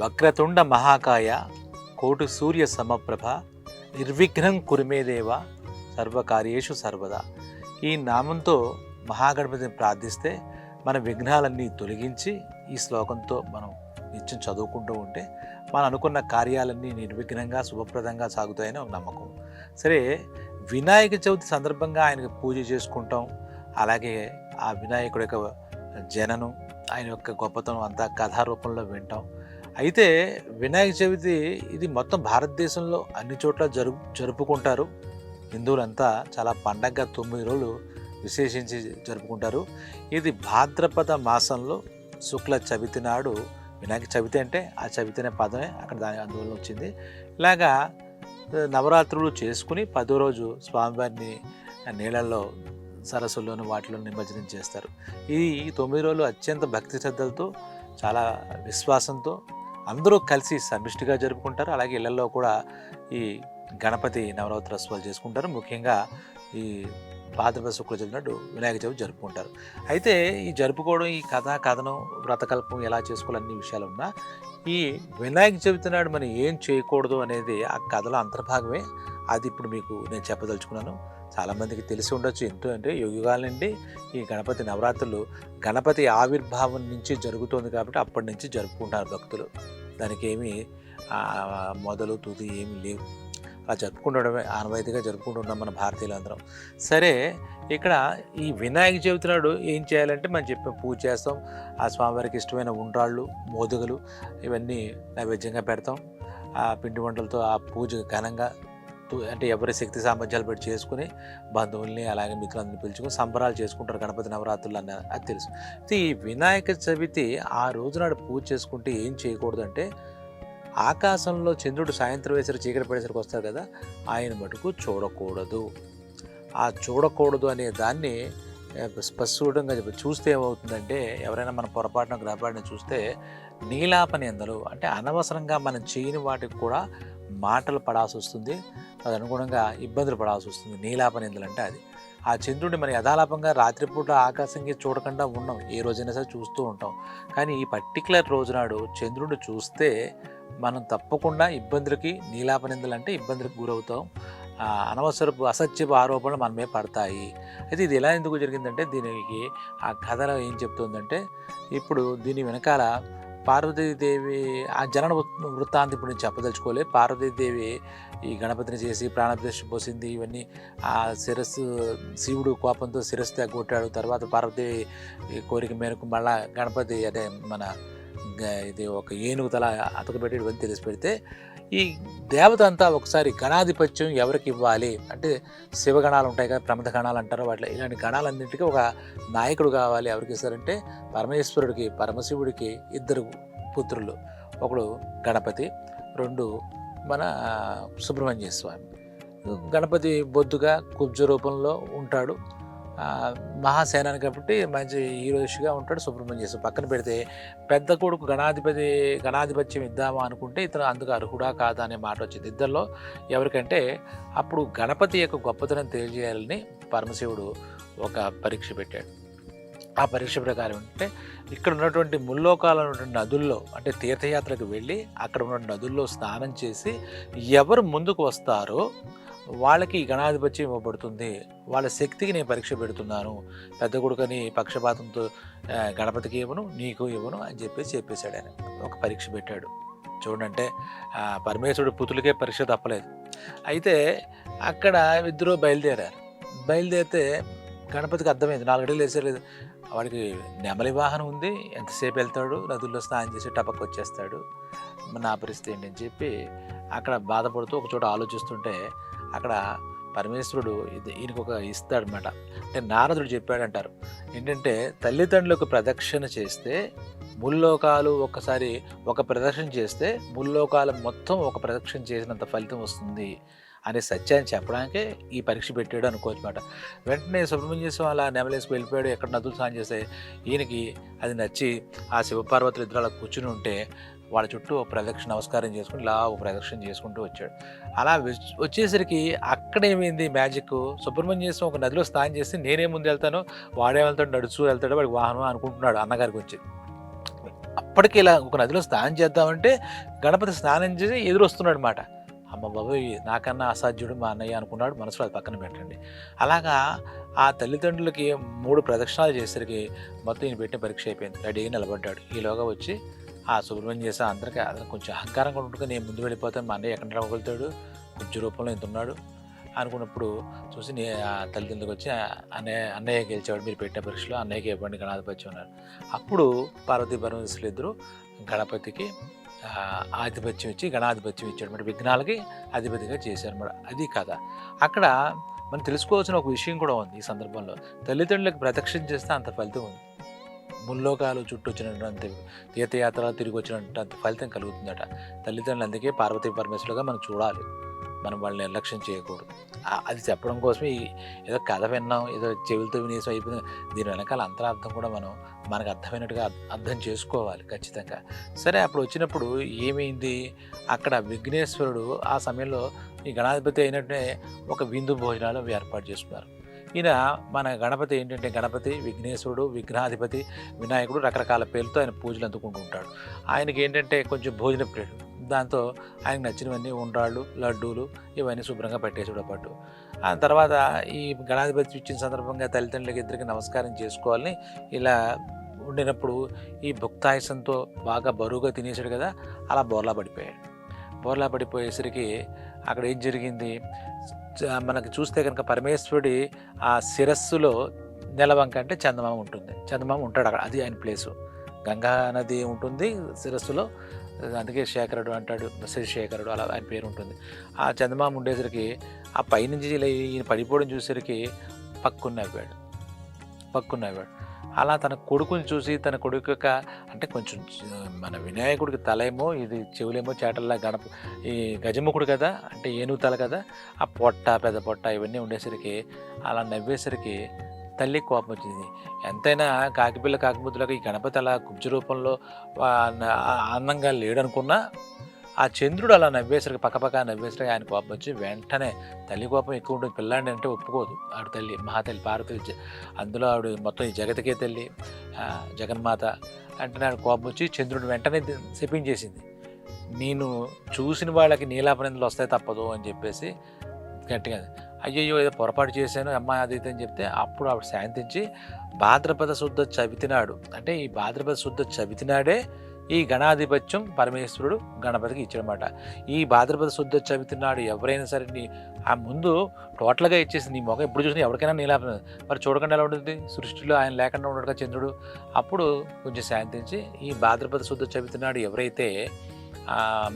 వక్రతుండ మహాకాయ కోటి సూర్య సమప్రభ నిర్విఘ్నం కురిమేదేవ సర్వకార్యేషు సర్వదా. ఈ నామంతో మహాగణపతిని ప్రార్థిస్తే మన విఘ్నాలన్నీ తొలగించి ఈ శ్లోకంతో మనం నిత్యం చదువుకుంటూ ఉంటే మనం అనుకున్న కార్యాలన్నీ నిర్విఘ్నంగా శుభప్రదంగా సాగుతాయని ఒక నమ్మకం. సరే వినాయక చవితి సందర్భంగా ఆయనకు పూజ చేసుకుంటాం. అలాగే ఆ వినాయకుడి యొక్క జననం ఆయన యొక్క గొప్పతనం అంతా కథారూపంలో వింటాం. అయితే వినాయక చవితి ఇది మొత్తం భారతదేశంలో అన్ని చోట్ల జరుపు జరుపుకుంటారు. హిందువులంతా చాలా పండగగా తొమ్మిది రోజులు విశేషించి జరుపుకుంటారు. ఇది భాద్రపద మాసంలో శుక్ల చవితి నాడు వినాయక చవితి అంటే ఆ చవితి అనే పదమే అక్కడ దాని అందువల్ల వచ్చింది. ఇలాగా నవరాత్రులు చేసుకుని పదో రోజు స్వామివారిని నీళ్ళల్లో సరస్సుల్లోని వాటిలో నిమజ్జనం చేస్తారు. ఈ తొమ్మిది రోజులు అత్యంత భక్తి శ్రద్ధలతో చాలా విశ్వాసంతో అందరూ కలిసి సమిష్టిగా జరుపుకుంటారు. అలాగే ఇళ్ళలో కూడా ఈ గణపతి నవరాత్రోత్సవాలు చేసుకుంటారు. ముఖ్యంగా ఈ భాద్రపద శుక్ల చదివినట్టు వినాయక చవితి జరుపుకుంటారు. అయితే ఈ జరుపుకోవడం ఈ కథ కథనం వ్రతకల్పం ఎలా చేసుకోవాలి అన్ని విషయాలు ఉన్నా ఈ వినాయక చవితి నాడు మనం ఏం చేయకూడదు అనేది ఆ కథలో అంతర్భాగమే. అది ఇప్పుడు మీకు నేను చెప్పదలుచుకున్నాను. చాలామందికి తెలిసి ఉండొచ్చు ఎంతో అంటే యుగాల నుండి ఈ గణపతి నవరాత్రులు గణపతి ఆవిర్భావం నుంచి జరుగుతోంది కాబట్టి అప్పటి నుంచి జరుపుకుంటారు భక్తులు. దానికి ఏమీ మొదలు తుది ఏమీ లేవు. అలా జరుపుకుండడమే ఆనవాయితీగా జరుపుకుంటున్నాం మన భారతీయులందరం. సరే ఇక్కడ ఈ వినాయక చవితి నాడు ఏం చేయాలంటే మనం చెప్పాం పూజ చేస్తాం. ఆ స్వామివారికి ఇష్టమైన ఉండ్రాళ్ళు మోదుగలు ఇవన్నీ నైవేద్యంగా పెడతాం. ఆ పిండి వంటలతో ఆ పూజ ఘనంగా అంటే ఎవరి శక్తి సామర్థ్యాలు పెట్టి చేసుకుని బంధువుల్ని అలాగే మిత్రులందరినీ పిలుచుకుని సంబరాలు చేసుకుంటారు గణపతి నవరాత్రులు అన్న అది తెలుసు. ఈ వినాయక చవితి ఆ రోజు నాడు పూజ చేసుకుంటే ఏం చేయకూడదు అంటే ఆకాశంలో చంద్రుడు సాయంత్రం వేసరికి చీకటి పడేసరికి వస్తారు కదా ఆయన మటుకు చూడకూడదు. ఆ చూడకూడదు అనే దాన్ని స్పష్టంగా చూస్తే ఏమవుతుందంటే ఎవరైనా మన పొరపాటున గ్రహపాటున చూస్తే నీలాపనిందలు అంటే అనవసరంగా మనం చేయని వాటికి కూడా మాటలు పడాల్సి వస్తుంది. అది అనుగుణంగా ఇబ్బందులు పడాల్సి వస్తుంది. నీలాపనిందలు అంటే అది. ఆ చంద్రుడిని మనం యథాలాపంగా రాత్రిపూట ఆకాశంకి చూడకుండా ఉన్నాం. ఏ రోజైనా సరే చూస్తూ ఉంటాం. కానీ ఈ పర్టికులర్ రోజునాడు చంద్రుడిని చూస్తే మనం తప్పకుండా ఇబ్బందులకి నీలాపనిందలు అంటే ఇబ్బందులకు గురవుతాం. ఆ, అనవసరపు అసత్యపు ఆరోపణలు మనమే పడతాయి. అయితే ఇది ఎలా ఎందుకు జరిగిందంటే దీనికి ఆ కథలో ఏం చెప్తుందంటే ఇప్పుడు దీని వెనకాల పార్వతీదేవి ఆ జనన వృత్- వృత్తాంతం ఇప్పుడు నేను చెప్పదలుచుకోలే. పార్వతీదేవి ఈ గణపతిని చేసి ప్రాణప్రతిష్ఠ పోసింది. ఇవన్నీ ఆ శిరస్సు శివుడు కోపంతో శిరస్సు తగ్గొట్టాడు తర్వాత పార్వతి ఈ కోరిక మేరకు మళ్ళా గణపతి అదే మన ఇది ఒక ఏనుగు తల అతకబెట్టి ఇవన్నీ తెలిసి పెడితే ఈ దేవత అంతా ఒకసారి గణాధిపత్యం ఎవరికి ఇవ్వాలి? అంటే శివగణాలు ఉంటాయి కదా ప్రమద గణాలు అంటారు వాటిలో ఇలాంటి గణాలన్నింటికీ ఒక నాయకుడు కావాలి ఎవరికి ఇస్తారంటే పరమేశ్వరుడికి పరమశివుడికి ఇద్దరు పుత్రులు. ఒకడు గణపతి రెండు మన సుబ్రహ్మణ్య స్వామి గణపతి బొద్దుగా కుబ్జ రూపంలో ఉంటాడు. మహాసేనాని కాబట్టి మంచి హీరోయిష్గా ఉంటాడు సుబ్రహ్మణ్య పక్కన పెడితే పెద్ద కొడుకు గణాధిపతి గణాధిపత్యం ఇద్దామా అనుకుంటే ఇతను అందుకు అర్హుడా కాదా అనే మాట వచ్చింది. ఇద్దరిలో ఎవరికంటే అప్పుడు గణపతి యొక్క గొప్పతనం తెలియజేయాలని పరమశివుడు ఒక పరీక్ష పెట్టాడు. ఆ పరీక్ష ప్రకారం అంటే ఇక్కడ ఉన్నటువంటి ముల్లోకాల ఉన్నటువంటి నదుల్లో అంటే తీర్థయాత్రకు వెళ్ళి అక్కడ ఉన్న నదుల్లో స్నానం చేసి ఎవరు ముందుకు వస్తారో వాళ్ళకి గణాధిపత్యం ఇవ్వబడుతుంది. వాళ్ళ శక్తికి నేను పరీక్ష పెడుతున్నాను. పెద్ద కొడుకని పక్షపాతంతో గణపతికి ఇవ్వను నీకు ఇవ్వను అని చెప్పేసి చెప్పేశాడు ఆయన. ఒక పరీక్ష పెట్టాడు. చూడంటే పరమేశ్వరుడు పుతులకే పరీక్ష తప్పలేదు. అయితే అక్కడ ఇద్దరు బయలుదేరారు. బయలుదేరితే గణపతికి అర్థమైంది. నాలుగడుగులు వేసేలేదు. వాడికి నెమలి వాహనం ఉంది. ఎంతసేపు వెళ్తాడు? నదుల్లో స్నానం చేసి టపక్ వచ్చేస్తాడు. నా పరిస్థితి ఏంటి అని చెప్పి అక్కడ బాధపడుతూ ఒక చోట ఆలోచిస్తుంటే అక్కడ పరమేశ్వరుడు ఈయనకు ఒక ఇస్తాడనమాట అంటే నారదుడు చెప్పాడంటారు. ఏంటంటే తల్లిదండ్రులకు ప్రదక్షిణ చేస్తే ముల్లోకాలు ఒకసారి ఒక ప్రదక్షిణ చేస్తే ముల్లోకాలు మొత్తం ఒక ప్రదక్షిణ చేసినంత ఫలితం వస్తుంది అనే సత్యాన్ని చెప్పడానికే ఈ పరీక్ష పెట్టాడు అనుకోవచ్చు అనమాట వెంటనే సుబ్రహ్మణ్య స్వామి అలా నెమలేసి వెళ్ళిపోయాడు. ఎక్కడ నదులు స్నానం చేస్తే ఈయనకి అది నచ్చి ఆ శివపార్వతులు ఇద్దరు అలా కూర్చుని ఉంటే వాళ్ళ చుట్టూ ఒక ప్రదక్షిణ నమస్కారం చేసుకుని ఇలా ఒక ప్రదక్షిణ చేసుకుంటూ వచ్చాడు. అలా వచ్చేసరికి అక్కడేమైంది మ్యాజిక్? సుబ్రహ్మణ్యం ఒక నదిలో స్నానం చేసి నేనే ముందు వెళ్తాను వాడే వెళ్తాడు నడుచు వెళ్తాడు వాడికి వాహనం అనుకుంటున్నాడు అన్నగారికి వచ్చి అప్పటికి ఇలా ఒక నదిలో స్నానం చేద్దామంటే గణపతి స్నానం చేసి ఎదురొస్తున్నాడు అనమాట అమ్మ బాబోయ్ నాకన్నా అసాధ్యుడు మా అన్నయ్య అనుకున్నాడు మనసులో అది పక్కన పెట్టండి. అలాగా ఆ తల్లిదండ్రులకి మూడు ప్రదక్షిణాలు చేసరికి మొత్తం ఈయన పెట్టిన పరీక్ష అయిపోయింది. రెడీగా నిలబడ్డాడు. ఈలోగా వచ్చి ఆ సుబ్రహ్మణ్యం చేసే అందరికీ అతను కొంచెం అహంకారంగా ఉంటుంది. నేను ముందు వెళ్ళిపోతాను మా అన్నయ్య ఎక్కడ వెళ్తాడు కొంచెం రూపంలో ఇంత ఉన్నాడు? అనుకున్నప్పుడు చూసి నే ఆ తల్లిదండ్రులకు వచ్చి అన్నయ్య అన్నయ్య గెలిచేవాడు మీరు పెట్టిన పరీక్షలో అన్నయ్యకి ఇవ్వండి గణాధిపత్యం ఉన్నారు. అప్పుడు పార్వతీ పరమేశ్వరులు ఇద్దరు గణపతికి ఆధిపత్యం ఇచ్చి గణాధిపత్యం ఇచ్చాడు విఘ్నాలకి అధిపతిగా చేశారు మరి. అది కథ. అక్కడ మనం తెలుసుకోవాల్సిన ఒక విషయం కూడా ఉంది ఈ సందర్భంలో. తల్లిదండ్రులకు ప్రదక్షిణ చేస్తే అంత ఫలితం ఉంది. ముల్లోకాలు చుట్టూ వచ్చినటువంటి తీర్థయాత్రలు తిరిగి వచ్చినటువంటి ఫలితం కలుగుతుందట. తల్లిదండ్రులు అందుకే పార్వతీ పరమేశ్వరులుగా మనం చూడాలి. మనం వాళ్ళని నిర్లక్ష్యం చేయకూడదు. అది చెప్పడం కోసమే ఏదో కథ విన్నాం ఏదో చెవులతో వినేసం అయిపోయింది. దీని వెనకాల అంతరార్థం కూడా మనం మనకు అర్థమైనట్టుగా అర్థం చేసుకోవాలి ఖచ్చితంగా. సరే అప్పుడు వచ్చినప్పుడు ఏమైంది? అక్కడ విఘ్నేశ్వరుడు ఆ సమయంలో ఈ గణాధిపతి అయినట్టే ఒక విందు భోజనాలు ఏర్పాటు చేసుకున్నారు. ఈయన మన గణపతి ఏంటంటే గణపతి విఘ్నేశ్వరుడు విఘ్నాధిపతి వినాయకుడు రకరకాల పేర్లతో ఆయన పూజలు అందుకుంటూ ఉంటాడు. ఆయనకి ఏంటంటే కొంచెం భోజన ప్రియుడు. దాంతో ఆయనకు నచ్చినవన్నీ ఉండ్రాళ్ళు లడ్డూలు ఇవన్నీ శుభ్రంగా పెట్టేసాడు పాటు ఆ తర్వాత ఈ గణాధిపతి ఇచ్చిన సందర్భంగా తల్లిదండ్రులకి ఇద్దరికి నమస్కారం చేసుకోవాలని ఇలా ఉండినప్పుడు ఈ భుక్తాయసంతో బాగా బరువుగా తినేసాడు కదా అలా బోర్లా పడిపోయాడు. బోర్లా పడిపోయేసరికి అక్కడ ఏం జరిగింది? మనకి చూస్తే కనుక పరమేశ్వరుడి ఆ శిరస్సులో నెలవంక అంటే చందమామ ఉంటుంది. చందమామ ఉంటాడు అక్కడ అది ఆయన ప్లేసు. గంగా నది ఉంటుంది శిరస్సులో అందుకే శేఖరుడు అంటాడు శేఖరుడు అలా ఆయన పేరు ఉంటుంది. ఆ చందమామ ఉండేసరికి ఆ పైనుంచి ఇలా ఈయన పడిపోవడం చూసేసరికి పక్కున్న పక్కున్నవాడు పక్కున్న అలా తన కొడుకుని చూసి తన కొడుకు అంటే కొంచెం మన వినాయకుడికి తలేమో ఇది చెవులేమో చేటల్లా గణప ఈ గజముఖుడు కదా అంటే ఏనుగు తల కదా ఆ పొట్ట పెద్ద పొట్ట ఇవన్నీ ఉండేసరికి అలా నవ్వేసరికి తల్లి కోపం వచ్చింది ఎంతైనా కాకిపిల్ల కాకిముద్దులకు ఈ గణపతి అలా కుబ్జ రూపంలో అందంగా లేడనుకున్నా ఆ చంద్రుడు అలా నవ్వేసరికి పక్కపక్క నవ్వేసరికి ఆయన కోపం వచ్చి వెంటనే తల్లి కోపం ఎక్కువ ఉంటుంది పిల్లాడిని అంటే ఒప్పుకోదు. ఆవిడ తల్లి మహాతల్లి పార్వతి అందులో ఆవిడ మొత్తం ఈ జగతికే తల్లి జగన్మాత అంటే నాకు కోపం వచ్చి చంద్రుడు వెంటనే శపించేసింది. నేను చూసిన వాళ్ళకి నీలాపనిందులు వస్తాయి తప్పదు అని చెప్పేసి గట్టిగా అయ్యయ్యో ఏదో పొరపాటు చేశాను అమ్మాయి అది ఇది అని చెప్తే అప్పుడు ఆవిడ శాంతించి భాద్రపద శుద్ధ చవితినాడు. అంటే ఈ భాద్రపద శుద్ధ చవితినాడే ఈ గణాధిపత్యం పరమేశ్వరుడు గణపతికి ఇచ్చాడనమాట ఈ భాద్రపద శుద్ధ చవితి నాడు ఎవరైనా సరే నీ ఆ ముందు టోటల్గా ఇచ్చేసి నీ మొఖం ఎప్పుడు చూసినా ఎవరికైనా నీలాపన మరి చూడకుండా ఎలా ఉంటుంది? సృష్టిలో ఆయన లేకుండా ఉండడుగా చంద్రుడు. అప్పుడు కొంచెం శాంతించి ఈ భాద్రపద శుద్ధ చవితి నాడు ఎవరైతే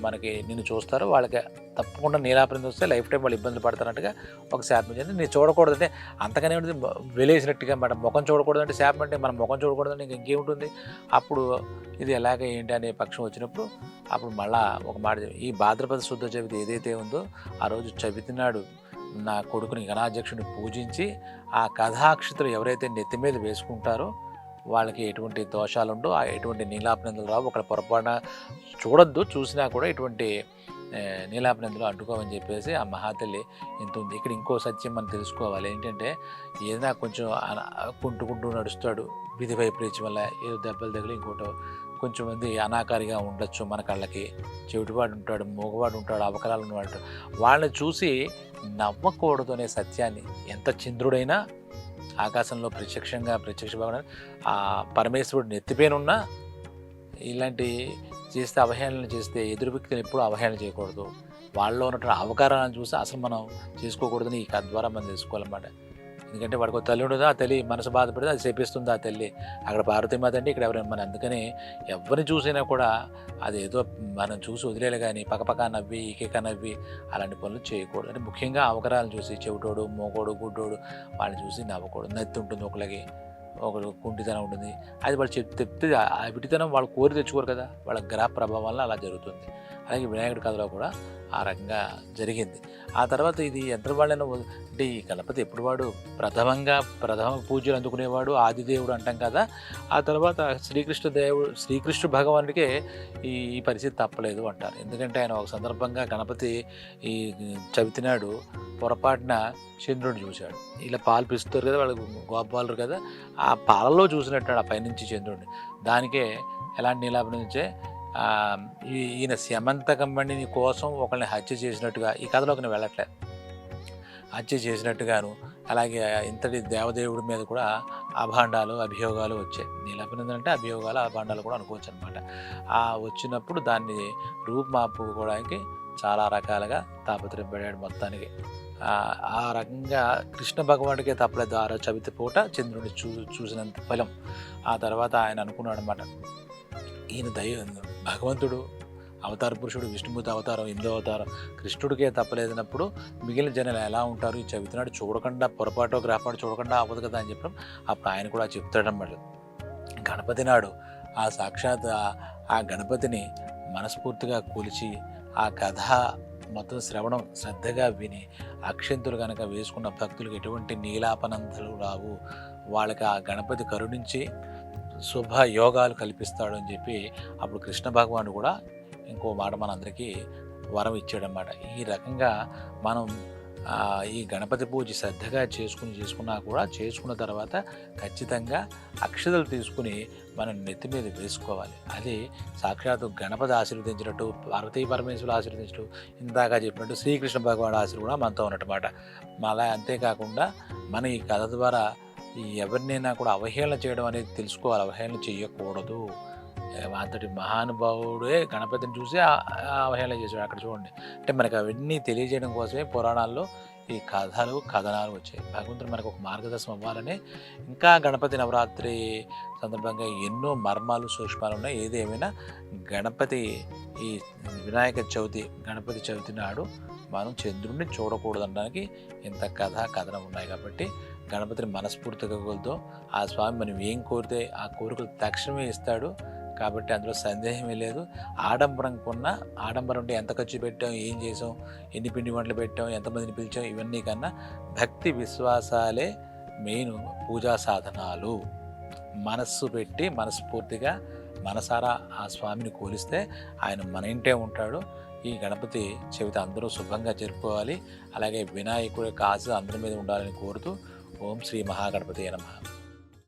మనకి నిన్ను చూస్తారు. వాళ్ళకి తప్పకుండా నీలాపరింది వస్తే లైఫ్ టైం వాళ్ళు ఇబ్బందులు పడతారంటగా ఒక శాపం చేయండి నేను చూడకూడదు అంటే అంతగానే ఉంటుంది వెలేసినట్టుగా మన ముఖం చూడకూడదు అంటే శాపం అంటే మన ముఖం చూడకూడదు అంటే ఇంకేముంటుంది? అప్పుడు ఇది ఎలాగ ఏంటి అనే పక్షం వచ్చినప్పుడు అప్పుడు మళ్ళా ఒక మాట ఈ భాద్రపద శుద్ధ చవితి ఏదైతే ఉందో ఆ రోజు చవితి నాడు నా కొడుకుని గణాధ్యక్షుడిని పూజించి ఆ కథాక్షితులు ఎవరైతే నెత్తి మీద వేసుకుంటారో వాళ్ళకి ఎటువంటి దోషాలు ఆ ఎటువంటి నీలాపనందులు రావు. ఒకళ్ళ పొరపాటున చూడొద్దు చూసినా కూడా ఎటువంటి ఏ, నీలాపనందులు చెప్పేసి ఆ మహాతల్లి ఇంత ఉంది ఇక్కడ ఇంకో సత్యం మనం తెలుసుకోవాలి. ఏంటంటే ఏదైనా కొంచెం అన- కుంటుకుంటూ నడుస్తాడు విధి వైపరీత్యం వల్ల ఏదో దెబ్బలు తగిలి ఇంకోటో కొంచెం మంది అనాకారిగా ఉండొచ్చు మన కళ్ళకి. చెవిటివాడు ఉంటాడు మూగవాడు ఉంటాడు అవకరాలు ఉన్నవాడు వాళ్ళని చూసి నవ్వకూడదు అనే సత్యాన్ని. ఎంత చంద్రుడైనా ఆకాశంలో ప్రత్యక్షంగా ప్రత్యక్ష భావన ఆ పరమేశ్వరుడు నెత్తిపైన ఇలాంటి చేస్తే అవహేళన చేస్తే ఎదురు వ్యక్తులు ఎప్పుడూ అవహేళన చేయకూడదు. వాళ్ళలో ఉన్నటువంటి అవకారాలను చూసి అసలు మనం చేసుకోకూడదని ఈ కథ ద్వారా మనం తెలుసుకోవాలన్నమాట. ఎందుకంటే వాడికి తల్లి ఉండదు ఆ తల్లి మనసు బాధపడితే అది చేపిస్తుంది ఆ తల్లి. అక్కడ పార్వతీమాత అంటే ఇక్కడ ఎవరైనా మన అందుకని ఎవరిని చూసినా కూడా అది ఏదో మనం చూసి వదిలేయాలి కానీ పక్కపక్క నవ్వి ఈకేక నవ్వి అలాంటి పనులు చేయకూడదు. అంటే ముఖ్యంగా అవకరాలను చూసి చెవిటోడు మోగోడు గుడ్డోడు వాళ్ళని చూసి నవ్వకూడదు. నత్తి ఉంటుంది ఒకళ్ళకి ఒకడు కుంటితనం ఉంటుంది. అది వాళ్ళు చెప్ చెప్తే ఆ- ఆ విటితనం వాళ్ళు కోరి తెచ్చుకోరు కదా. వాళ్ళ గ్రహ ప్రభావం వల్ల అలా జరుగుతుంది. అలాగే వినాయకుడి కథలో కూడా ఆ రకంగా జరిగింది. ఆ తర్వాత ఇది ఎంత అంటే ఈ గణపతి ఎప్పుడు వాడు ప్రథమంగా ప్రథమ పూజలు అందుకునేవాడు ఆదిదేవుడు అంటాం కదా ఆ తర్వాత శ్రీకృష్ణ దేవుడు శ్రీకృష్ణ భగవానుడికే ఈ ఈ పరిస్థితి తప్పలేదు అంటారు. ఎందుకంటే ఆయన ఒక సందర్భంగా గణపతి ఈ చవితినాడు పొరపాటున చంద్రుడిని చూశాడు. ఇలా పాలు పిస్తారు కదా వాళ్ళు గోపాలరు కదా ఆ పాలలో చూసినట్టు ఆ పైనుంచి చంద్రుడిని. దానికే ఎలాంటి నీలాభం నుంచే ఈయన ఈ- ఈయన కోసం ఒకరిని హత్య చేసినట్టుగా ఈ కథలోకి నేను వెళ్ళట్లేదు. హత్య చేసినట్టుగాను అలాగే ఇంతటి దేవదేవుడి మీద కూడా అభాండాలు అభియోగాలు వచ్చాయి. నీలాభినందన అంటే అభియోగాలు అభాండాలు కూడా అనుకోవచ్చు అనమాట ఆ వచ్చినప్పుడు దాన్ని రూపుమాపుకోవడానికి చాలా రకాలుగా తాపత్రయపడాడు మొత్తానికి. ఆ, రకంగా కృష్ణ భగవానుడికే తప్పలేదు. ఆ చవితి పూట చంద్రుడిని చూ చూసినంత ఫలం. ఆ తర్వాత ఆయన అనుకున్నాడు అనమాట ఈయన దైవ భగవంతుడు అవతార పురుషుడు విష్ణుమూర్తి అవతారం ఎనిమిదో అవతారం కృష్ణుడికే తప్పలేదన్నప్పుడు మిగిలిన జనాలు ఎలా ఉంటారు? ఈ చూడకుండా పొరపాటు గ్రహపాటు చూడకుండా అవ్వదు కదా అని చెప్పడం అప్పుడు ఆయన కూడా చెప్తాడన్నమాట. గణపతి నాడు ఆ సాక్షాత్ ఆ- గణపతిని మనస్ఫూర్తిగా కూల్చి ఆ కథ మొత్తం శ్రవణం శ్రద్ధగా విని అక్షంతులు కనుక వేసుకున్న భక్తులకు ఎటువంటి నీలాపనందలు రావు. వాళ్ళకి ఆ గణపతి కరుణించి శుభ యోగాలు కల్పిస్తాడు అని చెప్పి అప్పుడు కృష్ణ భగవానుడు కూడా ఇంకో మాట మనందరికీ వరం ఇచ్చాడనమాట ఈ రకంగా మనం ఈ గణపతి పూజ శ్రద్ధగా చేసుకుని చేసుకున్నా కూడా చేసుకున్న తర్వాత ఖచ్చితంగా అక్షతలు తీసుకుని మనం నెత్తి మీద వేసుకోవాలి. అది సాక్షాత్తు గణపతి ఆశీర్వదించినట్టు పార్వతీ పరమేశ్వరులు ఆశీర్వదించినట్టు ఇందాక చెప్పినట్టు శ్రీకృష్ణ భగవాన్ ఆశీర్వాదం కూడా మనతో ఉన్నట్టమాట అలా అంతేకాకుండా మన ఈ కథ ద్వారా ఎవరినైనా కూడా అవహేళన చేయడం అనేది తెలుసుకోవాలి. అవహేళన చేయకూడదు. అంతటి మహానుభావుడే గణపతిని చూసి అవహేళన చేశాడు. అక్కడ చూడండి. అంటే మనకు అవన్నీ తెలియజేయడం కోసమే పురాణాల్లో ఈ కథలు కథనాలు వచ్చాయి. భగవంతుడు మనకు ఒక మార్గదర్శనం అవ్వాలని ఇంకా గణపతి నవరాత్రి సందర్భంగా ఎన్నో మర్మాలు సూక్ష్మాలు ఉన్నాయి. ఏదేమైనా గణపతి ఈ వినాయక చవితి గణపతి చవితి నాడు మనం చంద్రుడిని చూడకూడదనడానికి ఇంత కథ కథనం ఉన్నాయి కాబట్టి గణపతిని మనస్ఫూర్తిగా కొలుద్దాం ఆ స్వామి మనం ఏం కోరితే ఆ కోరికలు తక్షణమే ఇస్తాడు. కాబట్టి అందులో సందేహమే లేదు. ఆడంబరం కొన్న ఆడంబరం అంటే ఎంత ఖర్చు పెట్టాం ఏం చేసాం ఎన్ని పిండి వంటలు పెట్టాం ఎంతమందిని పిలిచాం ఇవన్నీ కన్నా భక్తి విశ్వాసాలే మెయిన్ పూజా సాధనాలు. మనస్సు పెట్టి మనస్ఫూర్తిగా మనసారా ఆ స్వామిని కోలిస్తే ఆయన మన ఇంటే ఉంటాడు. ఈ గణపతి చవితి అందరూ శుభంగా జరుపుకోవాలి. అలాగే వినాయకుడి కాజు అందరి మీద ఉండాలని కోరుతూ ఓం శ్రీ మహాగణపతి నమ.